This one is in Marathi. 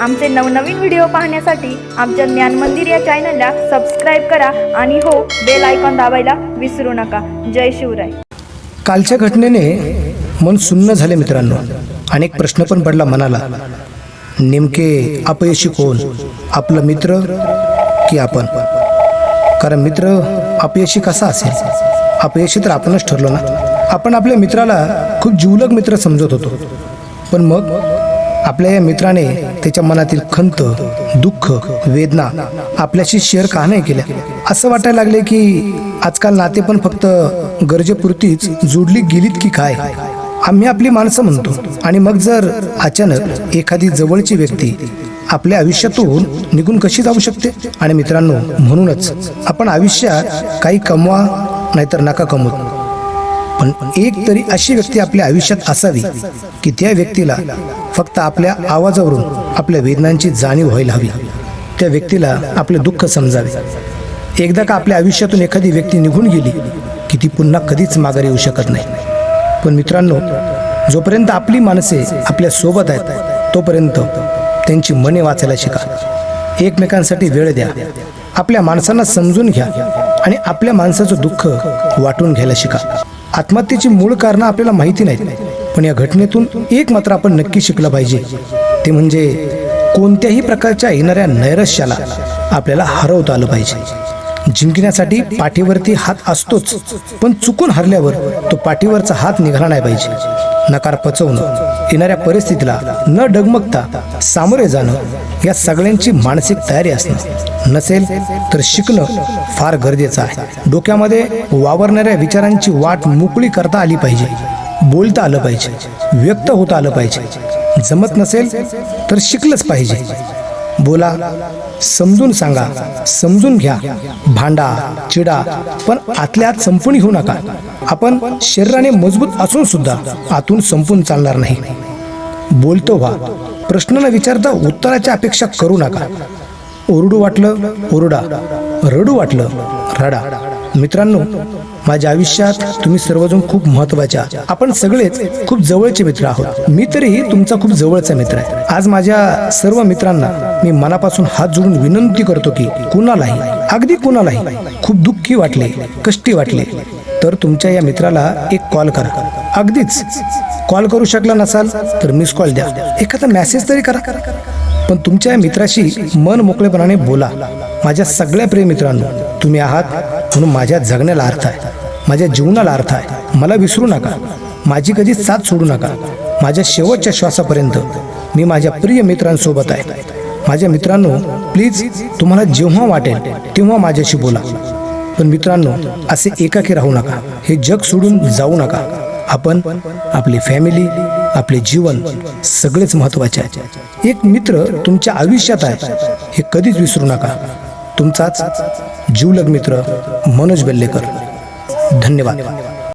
आमचे नवनवीन व्हिडिओ पाहण्यासाठी आमच्या ज्ञान मंदिर या चॅनलला सबस्क्राईब करा आणि हो बेल आयकॉन दाबायला विसरू नका. जय शिवराय. कालच्या घटनेने मन सुन्न झाले मित्रांनो. अनेक प्रश्न पण पडला मनाला. नेमके अपयशी कोण? आपलं मित्र की आपण? कारण मित्र अपयशी कसा असेल? अपयशी तर आपणच ठरलो ना. आपण आपल्या मित्राला खूप जीवलग मित्र समजत होतो. पण मग आपल्या या मित्राने त्याच्या मनातील खंत दुःख वेदना आपल्याशी शेअर का नाही केल्या? असं वाटायला लागले की आजकाल नाते पण फक्त गरजेपुरतीच जोडली गेलीत की काय? आम्ही आपली माणसं म्हणतो आणि मग जर अचानक एखादी जवळची व्यक्ती आपल्या आयुष्यातून निघून कशी जाऊ शकते? आणि मित्रांनो म्हणूनच आपण आयुष्यात काही कमवा नाहीतर नका कमवत पण एक तरी अशी व्यक्ती आपल्या आयुष्यात असावी की त्या व्यक्तीला फक्त आपल्या आवाजावरून आपल्या वेदनांची जाणीव व्हायला हवी. त्या व्यक्तीला आपले दुःख समजावे. एकदा का आपल्या आयुष्यातून एखादी व्यक्ती निघून गेली की ती पुन्हा कधीच माघारी येऊ शकत नाही. पण मित्रांनो जोपर्यंत आपली माणसे आपल्यासोबत आहेत तोपर्यंत त्यांची मने वाचायला शिका. एकमेकांसाठी वेळ द्या. आपल्या माणसांना समजून घ्या आणि आपल्या माणसाचं दुःख वाटून घ्यायला शिका. आत्महत्येची मूळ कारणं आपल्याला माहिती नाहीत. पण या घटनेतून एक मात्र आपण नक्की शिकलं पाहिजे. ते म्हणजे कोणत्याही प्रकारच्या येणाऱ्या नैराश्याला आपल्याला हरवता आलं पाहिजे. जिंकण्यासाठी पाठीवरती हात असतोच पण चुकून हरल्यावर तो पाठीवरचा हात निघाला नाही पाहिजे. नकार पचवणं येणाऱ्या परिस्थितीला न डगमगता सामोरे जाणं या सगळ्यांची मानसिक तयारी असणं. नसेल तर शिकणं फार गरजेचं आहे. डोक्यामध्ये वावरणाऱ्या विचारांची वाट मोकळी करता आली पाहिजे. बोलता आलं पाहिजे. व्यक्त होता आलं पाहिजे. जमत नसेल तर शिकलंच पाहिजे. बोला समजून सांगा समजून घ्या. भांडा चिडा पण आतल्या आत संपून घेऊ नका. आपण शरीराने मजबूत असून सुद्धा आतून संपून चालणार नाही. बोलतो व्हा. प्रश्न न विचारता उत्तराची अपेक्षा करू नका. ओरडू वाटलं ओरडा. रडू वाटलं रडा. मित्रांनो माझ्या आयुष्यात तुम्ही सर्वजण खूप महत्त्वाचे आहात. आपण सगळेच खूप जवळचे मित्र आहोत. मी तरी तुमचा खूप जवळचा मित्र आहे. आज माझ्या सर्व मित्रांना मी मनापासून हात जोडून विनंती करतो की कुणालाही अगदी कुणालाही खूप दुःखी वाटले कष्टी वाटले तर तुमच्या या मित्राला एक कॉल करा. अगदीच कॉल करू शकला नसाल तर मिस कॉल द्या. एखादा मेसेज तरी करा. पण तुमच्या या मित्राशी मन मोकळेपणाने बोला. माझ्या सगळ्या प्रिय मित्रांनो तुम्ही आहात म्हणून माझ्या जगण्याला अर्थ आहे. माझ्या जीवनाला अर्थ आहे. मला विसरू नका. माझी कधी साथ सोडू नका. माझ्या शेवटच्या श्वासापर्यंत मी माझ्या प्रिय मित्रांसोबत आहे. माझ्या मित्रांनो प्लीज तुम्हाला जेव्हा वाटेल तेव्हा माझ्याशी बोला. पण मित्रांनो असे एकाकी राहू नका. हे जग सोडून जाऊ नका. आपण आपली फॅमिली आपले जीवन सगळेच महत्त्वाचे आहे. एक मित्र तुमच्या आयुष्यात आहे. हे कधीच विसरू नका. तुमचाच जीवलग मित्र मनोज बेल्लेकर. धन्यवाद.